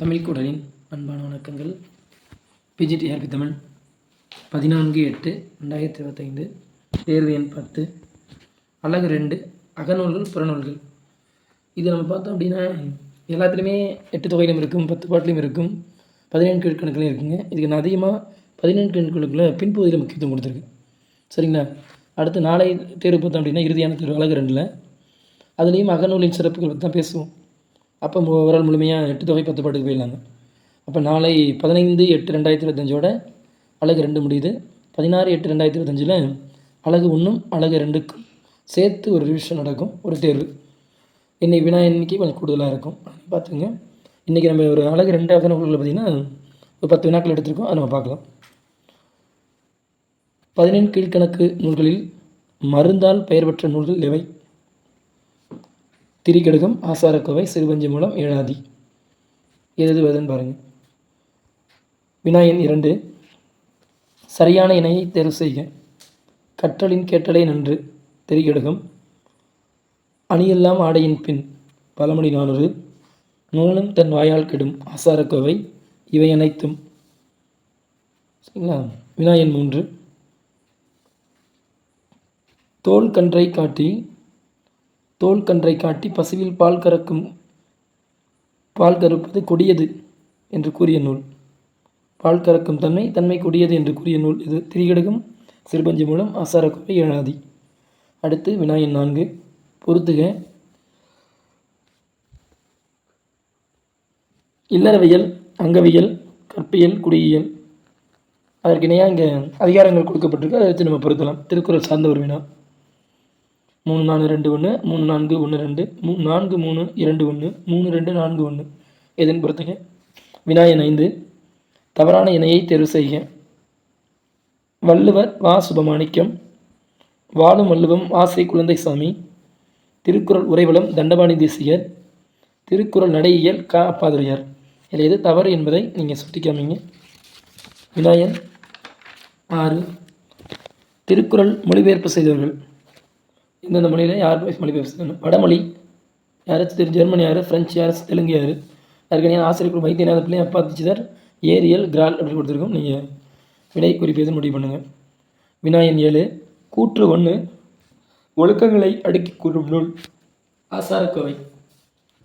தமிழ் குடலின் அன்பான வணக்கங்கள். பிஜிடிஆர்பி தமிழ். பதினான்கு எட்டு ரெண்டாயிரத்தி இருபத்தைந்து. தேர்வு எண் பத்து. அழகு ரெண்டு. அகநூல்கள் புறநூல்கள். இது நம்ம பார்த்தோம் அப்படின்னா எல்லாத்துலேயுமே எட்டு தொகையிலும் இருக்கும் பத்து பாட்டிலையும் இருக்கும் பதினேழு கீழ்கணக்குலையும் இருக்குங்க. இதுக்கு நான் அதிகமாக பதினேழு கீழ்கணக்கில் பின்பகுதியில் முக்கியத்துவம் கொடுத்துருக்கு. சரிங்களா? அடுத்து நாளை தேர்வு பார்த்தோம் அப்படின்னா இறுதியான தேர்வு அழகு ரெண்டில். அதுலேயும் அகநூலின் சிறப்புகள் பற்றி தான் பேசுவோம். அப்போ ஓவரால் முழுமையாக எட்டு தொகை பத்து பாட்டுக்கு போயிடலாங்க. அப்போ நாளை பதினைந்து எட்டு ரெண்டாயிரத்தி இருபத்தஞ்சோட அழகு ரெண்டு முடியுது. பதினாறு எட்டு ரெண்டாயிரத்தி இருபத்தஞ்சில் அழகு ஒன்றும் அழகு ரெண்டுக்கும் சேர்த்து ஒரு ரிவிஷன் நடக்கும் ஒரு தேர்வு. இன்னைக்கு வினா எண்ணிக்கை கொஞ்சம் கூடுதலாக இருக்கும். பார்த்துங்க இன்றைக்கி நம்ம ஒரு அழகு ரெண்டாவது அகநூல்களில் பார்த்திங்கன்னா ஒரு பத்து வினாக்கள் எடுத்திருக்கோம். அதை நம்ம பார்க்கலாம். பதினெண் கீழ்கணக்கு நூல்களில் மருந்தால் பெயர் பெற்ற நூல்கள் எவை? திரிகடுகம் ஆசாரக்கோவை சிறுபஞ்சு மூலம் ஏழாதி எழுதுவதுன்னு பாருங்கள் வினாயன் இரண்டு சரியான இணையை தேர்வு செய்க. கற்றலின் கேட்டலே நன்று. திரிகடுகம் அணியெல்லாம் ஆடையின் பின். பலமணி நானூறு நூலும் தன் வாயால் கெடும். ஆசாரக்கோவை இவை அனைத்தும். சரிங்களா? வினாயன் மூன்று தோல் கன்றை காட்டி தோல் கன்றை காட்டி பசுவில் பால் கறக்கும் பால் கறப்பது கொடியது என்று கூறிய நூல். பால் கறக்கும் தன்மை தன்மை கொடியது என்று கூறிய நூல். இது திரிகடகம் சிறுபஞ்சி மூலம் ஆசாரக்கோவை ஏழாதி. அடுத்து வினாயன் நான்கு பொறுத்துக இல்லறவியல் அங்கவியல் கற்பியல் குடியியல். அதற்கு இணையாக இங்கே அதிகாரங்கள் கொடுக்கப்பட்டிருக்கு. அதை வச்சு நம்ம பொருத்தலாம். திருக்குறள் சார்ந்த ஒரு வினா. மூணு நாலு ரெண்டு ஒன்று மூணு நான்கு ஒன்று ரெண்டு மூணு நான்கு மூணு இரண்டு ஒன்று மூணு ரெண்டு நான்கு ஒன்று. எதுன்னு பொறுத்துங்க வினாயன் ஐந்து. தவறான இணையை தேர்வு செய்க. வள்ளுவர் வா சுபமாணிக்கம். வாழும் வள்ளுவம் ஆசை குழந்தைசாமி. திருக்குறள் உரைவளம் தண்டபாணி தேசியர். திருக்குறள் நடையியல் கா அப்பாதுரையார். இதில் எது தவறு என்பதை நீங்கள் சுட்டிக்காமீங்க வினாயன் ஆறு. திருக்குறள் மொழிபெயர்ப்பு செய்தவர்கள். இந்தந்த மொழியில் யார் மொழி செய்யணும் வடமொழி. யாராச்சும் தெரியும் ஜெர்மனி யார் ஃப்ரெஞ்சு யார் தெலுங்கு யார். அதுக்கு ஆசிரியர் வைத்தியநாத பிள்ளை அப்பா திச்சிதர் ஏரியல் கிரால் அப்படின்னு கொடுத்துருக்கோம். நீங்கள் விடை குறிப்பது முடிவு பண்ணுங்கள் வினாயன் ஏழு கூற்று ஒன்று ஒழுக்கங்களை அடுக்கி கூறும் நூல் ஆசாரக்கோவை.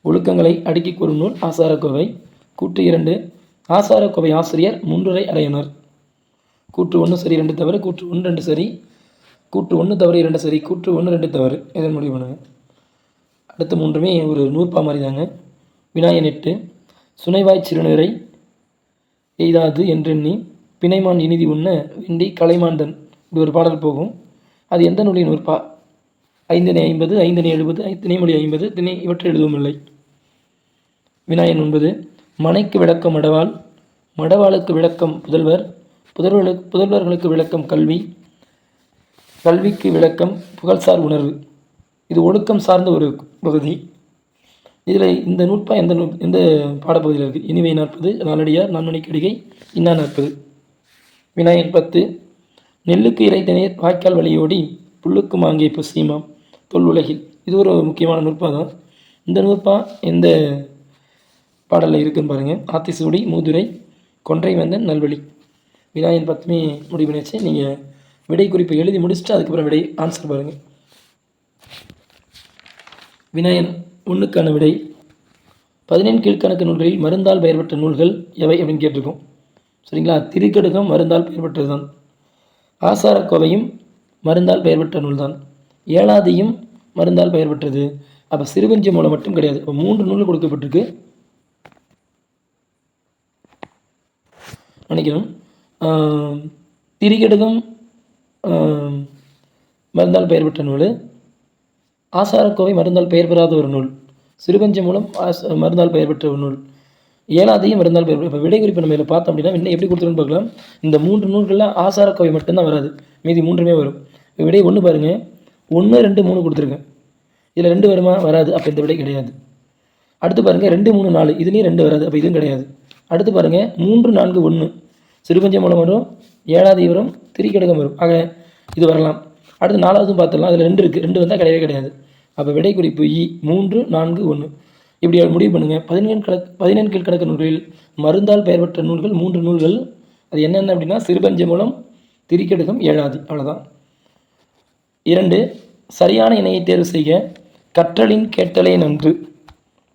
ஒழுக்கங்களை அடுக்கி கூறும் நூல் ஆசாரக்கோவை. கூற்று இரண்டு ஆசாரக்கோவை ஆசிரியர் முன்றுரை அறையினர் கூற்று ஒன்று சரி ரெண்டு தவிர கூற்று ஒன்று ரெண்டு சரி. கூற்று ஒன்று தவறு இரண்டு சரி. கூற்று ஒன்று ரெண்டு தவறு. இதன் முடிவு பண்ணுங்க. அடுத்த மூன்றுமே ஒரு நூற்பா மாதிரி தாங்க. வினாயன் எட்டு. சுனைவாய் சிறுநீரை எய்தாது என்றெண்ணி பிணைமான் இனிதி உண்ண வெண்டி கலைமாண்டன் இப்படி ஒரு பாடல் போகும். அது எந்த நூலின் நூற்பா? ஐந்தனை ஐம்பது ஐந்தனை எழுபது திணைமொழி ஐம்பது திணை இவற்றை எழுதவும் இல்லை. வினாயன் ஒன்பது. மனைக்கு விளக்கம் மடவாள். மடவாளுக்கு விளக்கம் புதல்வர். புதல்வர்களுக்கு புதல்வர்களுக்கு விளக்கம் கல்வி. கல்விக்கு விளக்கம் புகழ்சார் உணர்வு. இது ஒழுக்கம் சார்ந்த ஒரு பகுதி. இதில் இந்த நூற்பா எந்த நூ எந்த பாடப்பகுதியில் இருக்குது இனிமை நாற்பது நாலடியார் நன்மணிக்கடிகை இன்னா நாற்பது. விநாயகர் பத்து நெல்லுக்கு இறைத்தனீர் வாய்க்கால் வழியோடி புல்லுக்கு மாங்கிய புசீமாம் தொல் உலகில். இது ஒரு முக்கியமான நூற்பா தான். இந்த நூற்பா எந்த பாடலில் இருக்குன்னு பாருங்கள் ஆத்திசூடி மூதுரை கொன்றை வந்தன் நல்வழி. விநாயகன் பத்துமே முடிவு பண்ணிச்சு நீங்கள் விடை குறிப்பை எழுதி முடிச்சுட்டு அதுக்கப்புறம் விடை ஆன்சர் பாருங்கள் வினயன் ஒன்றுக்கான விடை. பதினெண் கீழ்கணக்கு நூல்களில் மருந்தால் பெயர்பட்ட நூல்கள் எவை அப்படின்னு கேட்டிருக்கோம். சரிங்களா? திருக்கடுகம் மருந்தால் பெயர் தான் ஆசாரக்கோவையும் மருந்தால் பெயர்பட்ட நூல் தான் ஏழாதியும் மருந்தால் பெயர்பெற்றது அப்போ சிறுவஞ்சி மூலம் மட்டும் கிடையாது. இப்போ மூன்று நூல் கொடுக்கப்பட்டிருக்கு. நினைக்கிறோம் திரிகடுகம் மருந்தால் பெயர் பெற்ற நூல். ஆசாரக்கோவை மருந்தால் பெயர் பெறாத ஒரு நூல். சிறுபஞ்ச மூலம் ஆஸ் மருந்தால் பெயர் பெற்ற ஒரு நூல். ஏழாதையும் மருந்தால் பெயர் இப்போ விடை குறிப்பு நம்ம இதில் பார்த்தோம் அப்படின்னா இன்னும் எப்படி கொடுத்துருன்னு பார்க்கலாம். இந்த மூன்று நூல்களில் ஆசாரக்கோவை மட்டும்தான் வராது. மீதி மூன்றுமே வரும். விடை ஒன்று பாருங்கள் ஒன்று ரெண்டு மூணு கொடுத்துருக்கேன் இதில் ரெண்டு வருமா வராது. அப்போ இந்த விடை கிடையாது. அடுத்து பாருங்கள் ரெண்டு மூணு நாலு. இதுலேயும் ரெண்டு வராது. அப்போ இதுவும் கிடையாது. அடுத்து பாருங்கள் மூன்று நான்கு ஒன்று சிறுபஞ்ச மூலம் வரும் ஏழாவது வரும் திரிக்கடகம் வரும் ஆக இது வரலாம். அடுத்து நாலாவதும் பார்த்துடலாம். அதில் ரெண்டு இருக்குது ரெண்டு வந்தால் கிடையவே கிடையாது. அப்போ விடை குறிப்பு இ. மூன்று நான்கு ஒன்று இப்படி முடிவு பண்ணுங்கள் பதினேழு கணக்கு பதினேழு கீழ்கணக்கு நூல்களில் மருந்தால் பெயர் பெற்ற நூல்கள் மூன்று நூல்கள். அது என்னென்ன அப்படின்னா சிறுபஞ்ச மூலம் திரிக்கடுகம் ஏழாதி அவ்வளோதான் இரண்டு சரியான இணையை தேர்வு செய்க. கற்றலின் கேட்டலே நன்று.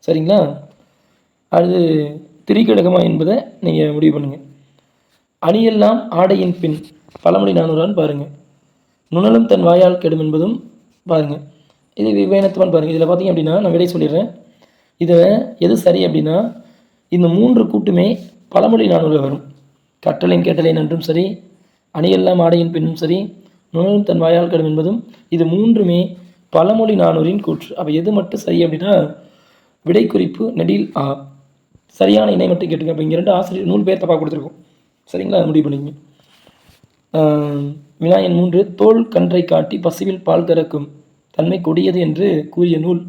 சரிங்களா? அது திரிகடகமா என்பதை நீங்கள் முடிவு பண்ணுங்கள் அணியெல்லாம் ஆடையின் பின் பழமொழி நானூறான்னு பாருங்கள் நுணலும் தன் வாயால் கெடும் என்பதும் பாருங்கள் இது விவேனத்துவான் பாருங்கள் இதில் பார்த்தீங்க அப்படின்னா நான் விடை சொல்லிடுறேன். இதில் எது சரி அப்படின்னா இந்த மூன்று கூட்டுமே பழமொழி நானூறு வரும். கட்டளையின் கேட்டலின் என்றும் சரி அணியெல்லாம் ஆடையின் பின்னும் சரி நுணலும் தன் வாயால் கெடும் என்பதும் இது மூன்றுமே பழமொழி நானூறின் கூற்று. அப்போ எது மட்டும் சரி அப்படின்னா விடை குறிப்பு நெடில் ஆ. சரியான இணை மட்டும் கேட்டுங்க. அப்போ இங்கே ரெண்டு ஆசிரியர் நூல் பேர் தப்பாக கொடுத்துருக்கோம். சரிங்களா? அதை முடிவு பண்ணிங்க விநாயகன் மூன்று தோல் கன்றை காட்டி பசுவில் பால் கறக்கும் தன்மை கொடியது என்று கூறிய நூல்.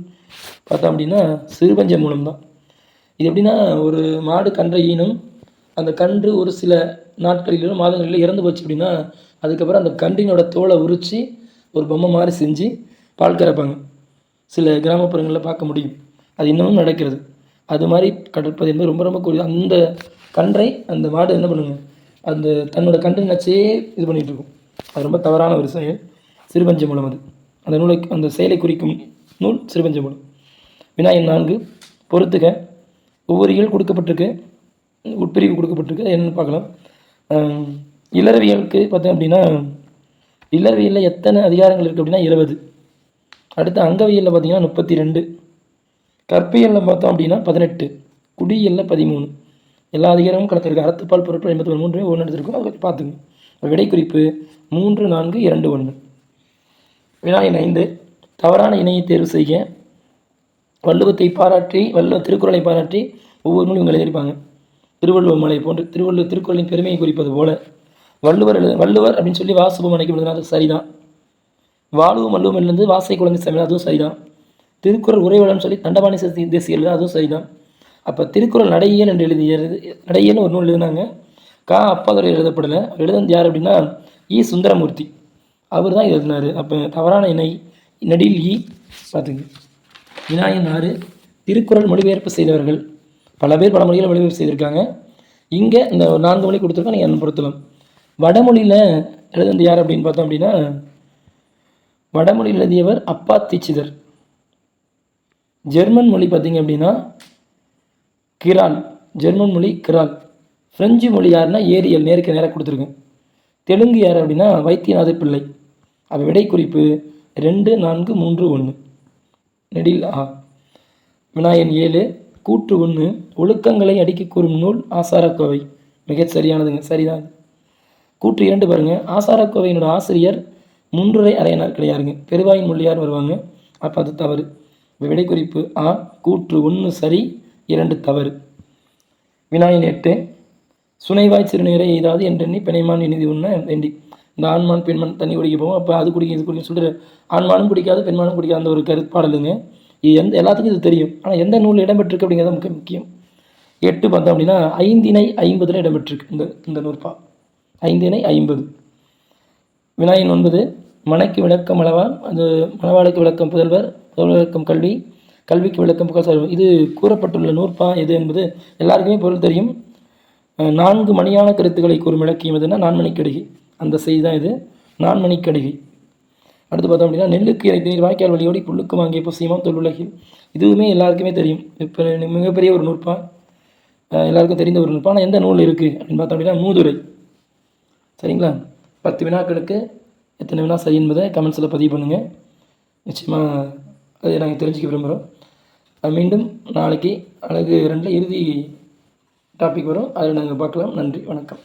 பார்த்தோம் அப்படின்னா சிறுபஞ்ச மூலம் தான் இது எப்படின்னா ஒரு மாடு கன்றை ஈனும் அந்த கன்று ஒரு சில நாட்களிலோ மாதங்களிலோ இறந்து போச்சு அப்படின்னா அதுக்கப்புறம் அந்த கன்றினோட தோலை உரித்து ஒரு பொம்மை மாதிரி செஞ்சு பால் கறப்பாங்க. சில கிராமப்புறங்களில் பார்க்க முடியும். அது இன்னமும் நடக்கிறது. அது மாதிரி கடற்பது என்பது ரொம்ப ரொம்ப கூடிய அந்த கன்றை அந்த மாடு என்ன பண்ணுங்க அந்த தன்னோட கன்று நினச்சே இது பண்ணிகிட்டு இருக்கும். அது ரொம்ப தவறான ஒரு செயல். சிறுபஞ்ச மூலம் அது. அந்த நூலை அந்த செயலை குறிக்கும் நூல் சிறுபஞ்ச மூலம். வினாயன் நான்கு பொறுத்துக. ஒவ்வொரு இயல் கொடுக்கப்பட்டிருக்கு. உட்பிரிவு கொடுக்கப்பட்டிருக்கு. என்னென்னு பார்க்கலாம். இளறவியலுக்கு பார்த்தோம் அப்படின்னா இளறவியலில் எத்தனை அதிகாரங்கள் இருக்குது அப்படின்னா இருபது. அடுத்து அங்கவியலில் பார்த்தீங்கன்னா முப்பத்தி ரெண்டு. கற்பியலில் பார்த்தோம் அப்படின்னா பதினெட்டு. குடியலில் பதிமூணு. எல்லா அதிகாரமும் கணக்கு அறத்துப்பால் பொருட்கள் எண்பத்தி ஒன்று மூன்று ஒன்று எடுத்திருக்கும். அதை பற்றி பார்த்துங்க. விடை குறிப்பு மூன்று நான்கு இரண்டு ஒன்று. வினாயின் ஐந்து தவறான இணையை தேர்வு செய்ய வள்ளுவத்தை பாராட்டி வள்ளுவ திருக்குறளை பாராட்டி ஒவ்வொரு நூலும் இவங்க எழுதியிருப்பாங்க. திருவள்ளுவர் மலை போன்று திருவள்ளுவர் திருக்குறளின் பெருமையை குறிப்பது போல. வள்ளுவர் எழுது வள்ளுவர் அப்படின்னு சொல்லி வாசுபம் அணைக்கப்படுதுனா அது சரிதான். வாழுவும் வள்ளுவம் எழுந்து வாசை குழந்தை சமையல் அதுவும் சரிதான். திருக்குறள் உரைவளம் சொல்லி தண்டபாணி சசி தேசிய எழுத அதுவும் சரிதான். அப்போ திருக்குறள் நடையியல் என்று எழுதியது நடையியல்னு ஒரு நூல் எழுதினாங்க. கா. அப்பாதுரை எழுதப்படலை. எழுதுனது யார் அப்படின்னா இ. சுந்தரமூர்த்தி. அவர் தான் எழுதினார். அப்போ தவறான இணை நெடில் இ. பார்த்துங்க வினாயன் ஆறு திருக்குறள் மொழிபெயர்ப்பு செய்தவர்கள். பல பேர் பல மொழிகளை மொழிபெயர்ப்பு செய்திருக்காங்க. இங்கே இந்த நான்கு மொழி கொடுத்துருக்கோம் நீங்கள் என்ன வடமொழியில் எழுதுனது யார் அப்படின்னு பார்த்தோம் அப்படின்னா வடமொழியில் எழுதியவர் அப்பா தீட்சிதர். ஜெர்மன் மொழி பார்த்தீங்க அப்படின்னா கிரான் ஜெர்மன் மொழி கிரான். ஃப்ரெஞ்சு மொழி யாருன்னா ஏரியல் நேருக்கு நேராக கொடுத்துருக்கேன் தெலுங்கு யார் அப்படின்னா வைத்தியநாத பிள்ளை. அவள் விடை குறிப்பு ரெண்டு நான்கு மூன்று ஒன்று நெடில் ஆ. வினாயன் ஏழு. கூற்று ஒன்று ஒழுக்கங்களை அடுக்கி கூறும் நூல் ஆசாரக்கோவை. மிக சரியானதுங்க. சரிதான். கூற்று இரண்டு பாருங்கள் ஆசாரக்கோவையினோட ஆசிரியர் முன்றுரை அறையனார் கிடையாருங்க. பெருவாயின் மொழியார் வருவாங்க. அப்போ அது தவறு. விடை குறிப்பு ஆ. கூற்று ஒன்று சரி இரண்டு தவறு. வினாயின் எட்டு சுனைவாய் சிறுநீரை எய்தாது என்றெண்ணி பிணைமான் இனிதி உண்ண வேண்டி. இந்த ஆண்மான் பெண்மான் தண்ணி குடிக்க போவோம் அப்போ அது குடிக்க இது குடிக்க சொல்லிட்டு ஆண்மானும் குடிக்காது பெண்மானும் குடிக்காத அந்த ஒரு கருப்பாடலுங்க இது எந்த எல்லாத்துக்கும் இது தெரியும். ஆனால் எந்த நூலில் இடம்பெற்றிருக்கு அப்படிங்கிறது முக்கிய முக்கியம். எட்டு பார்த்தோம் அப்படின்னா ஐந்தினை ஐம்பதில் இடம்பெற்றிருக்கு. இந்த இந்த நூற்பா ஐந்தினை ஐம்பது. வினாயின் ஒன்பது மனைக்கு விளக்கம் அளவா அது மணவாளுக்கு விளக்கம் புதல்வர் புதல்வர் விளக்கம் கல்வி. கல்விக்கு விளக்கம் புகழ் இது கூறப்பட்டுள்ள நூற்பா எது என்பது எல்லாருக்குமே பொருள் தெரியும். நான்கு மணியான கருத்துக்களை கூறும் இலக்கியம் எதுனா நான்மணிக்கடிகை. அந்த செய்தி தான் இது. நான்மணிக்கடிகை. அடுத்து பார்த்தோம் அப்படின்னா நெல்லுக்கு இறை நீர் வாய்க்கால் வழியோடி புல்லுக்கு வாங்கிய புசியமாம் தொல்லுலகில் இதுவுமே எல்லாருக்குமே தெரியும். இப்போ மிகப்பெரிய ஒரு நூற்பா. எல்லாருக்கும் தெரிந்த ஒரு நூற்பா. ஆனால் எந்த நூல் இருக்குது அப்படின்னு பார்த்தோம் அப்படின்னா மூதுரை சரிங்களா? பத்து வினாக்களுக்கு எத்தனை வினா சரி என்பதை கமெண்ட்ஸில் பதிவு பண்ணுங்கள் நிச்சயமாக அதை நாங்கள் தெரிஞ்சுக்க விரும்புகிறோம் மீண்டும் நாளைக்கு அழகு ரெண்டில் இறுதி டாபிக் வரும். அதில் நாங்கள் பார்க்கலாம். நன்றி. வணக்கம்.